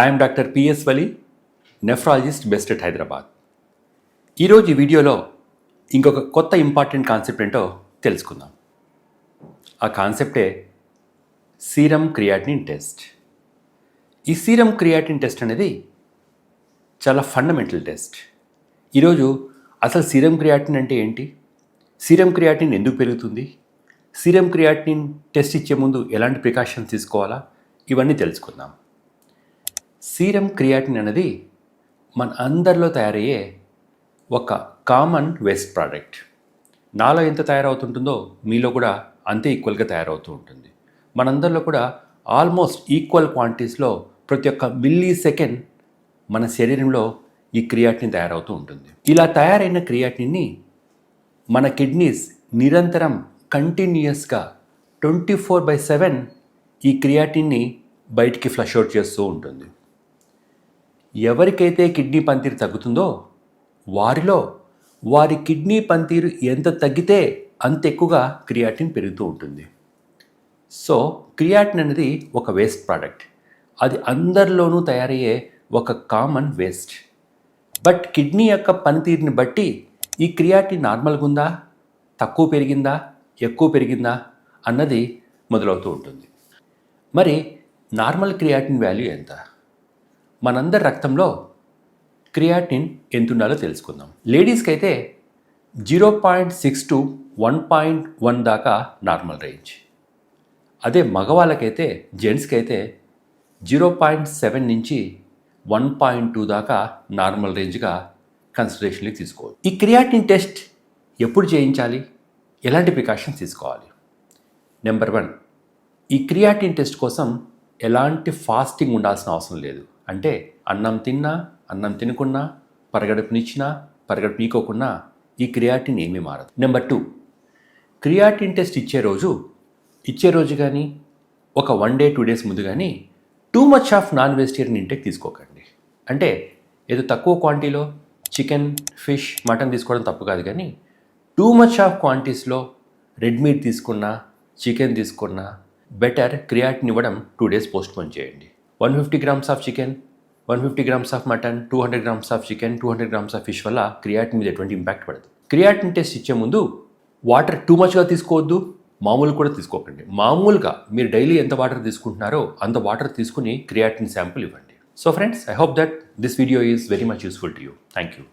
I'm doctor PS Vali nephrologist best at Hyderabad ఈరోజు ఈ వీడియోలో ఇంకొక కొత్త ఇంపార్టెంట్ కాన్సెప్ట్ ఏంటో తెలుసుకుందాం. ఆ కాన్సెప్టే సీరం క్రియాటినిన్ టెస్ట్ ఈ సీరం క్రియాటిన్ టెస్ట్ అనేది చాలా ఫండమెంటల్ టెస్ట్ ఈరోజు అసలు సీరం క్రియాటిన్ అంటే ఏంటి? సీరం క్రియాటిన్ ఎందుకు పెరుగుతుంది? సీరం క్రియాటిన్ టెస్ట్ ఇచ్చే ముందు ఎలాంటి ప్రికాషన్స్ తీసుకోవాలా? ఇవన్నీ తెలుసుకుందాం. సీరం క్రియాటిన్ అనేది మన అందరిలో తయారయ్యే ఒక కామన్ వేస్ట్ ప్రోడక్ట్ నాలో ఎంత తయారవుతుంటుందో మీలో కూడా అంతే ఈక్వల్గా తయారవుతూ ఉంటుంది. మనందరిలో కూడా ఆల్మోస్ట్ ఈక్వల్ క్వాంటిటీస్లో ప్రతి ఒక్క మిల్లీ సెకండ్ మన శరీరంలో ఈ క్రియాటిన్ తయారవుతూ ఉంటుంది. ఇలా తయారైన క్రియాటిన్ని మన కిడ్నీస్ నిరంతరం కంటిన్యూయస్గా ట్వంటీ ఫోర్ బై సెవెన్ ఈ క్రియాటిన్ని బయటికి ఫ్లష్ అవుట్ చేస్తూ ఉంటుంది. ఎవరికైతే కిడ్నీ పనితీరు తగ్గుతుందో వారిలో వారి కిడ్నీ పనితీరు ఎంత తగ్గితే అంత ఎక్కువగా క్రియాటిన్ పెరుగుతూ ఉంటుంది. సో క్రియాటిన్ అనేది ఒక వేస్ట్ ప్రోడక్ట్. అది అందరిలోనూ తయారయ్యే ఒక కామన్ వేస్ట్. బట్ కిడ్నీ యొక్క పనితీరుని బట్టి ఈ క్రియాటిన్ నార్మల్గా ఉందా? తక్కువ పెరిగిందా? ఎక్కువ పెరిగిందా? అన్నది మొదలవుతూ ఉంటుంది. మరి నార్మల్ క్రియాటిన్ వాల్యూ ఎంత? మనందరి రక్తంలో క్రియాటిన్ ఎంత ఉండాలో తెలుసుకుందాం. లేడీస్కి అయితే zero point six to one point one దాకా నార్మల్ రేంజ్. అదే మగవాళ్ళకైతే జెంట్స్కి అయితే జీరో పాయింట్ సెవెన్ నుంచి వన్ పాయింట్ టూ దాకా నార్మల్ రేంజ్గా కన్సిడరేషన్లోకి తీసుకోవాలి. ఈ క్రియాటిన్ టెస్ట్ ఎప్పుడు చేయించాలి? ఎలాంటి ప్రికాషన్స్ తీసుకోవాలి? నెంబర్ వన్ ఈ క్రియాటిన్ టెస్ట్ కోసం ఎలాంటి ఫాస్టింగ్ ఉండాల్సిన అవసరం లేదు. అంటే అన్నం తిన్నా అన్నం తినకున్నా పరగడుపునిచ్చినా పరగడుపీకోకున్నా ఈ క్రియాటిన్ ఏమీ మారదు. నెంబర్ టూ క్రియాటిన్ టెస్ట్ ఇచ్చే రోజు ఇచ్చే రోజు కానీ ఒక వన్ డే టూ డేస్ ముందు కానీ too much of non vegetarian intake తీసుకోకండి. అంటే ఏదో తక్కువ క్వాంటిటీలో చికెన్ ఫిష్ మటన్ తీసుకోవడం తప్పు కాదు కానీ టూ మచ్ ఆఫ్ క్వాంటిటీస్లో రెడ్ మీట్ తీసుకున్నా చికెన్ తీసుకున్నా బెటర్ క్రియాటిన్ ఇవ్వడం టూ డేస్ పోస్ట్పోన్ చేయండి. One fifty grams of chicken one fifty grams of mutton two hundred grams of chicken two hundred grams of fish వల్ల creatine మీద ఎటువంటి impact పడదు. Creatine test ఇచ్చే ముందు వాటర్ టూ మచ్గా తీసుకోవద్దు మామూలు కూడా తీసుకోకండి. మామూలుగా మీరు డైలీ ఎంత వాటర్ తీసుకుంటున్నారో అంత వాటర్ తీసుకుని క్రియాటిన్ శాంపుల్ ఇవ్వండి. So friends I hope that this video is very much useful to you thank you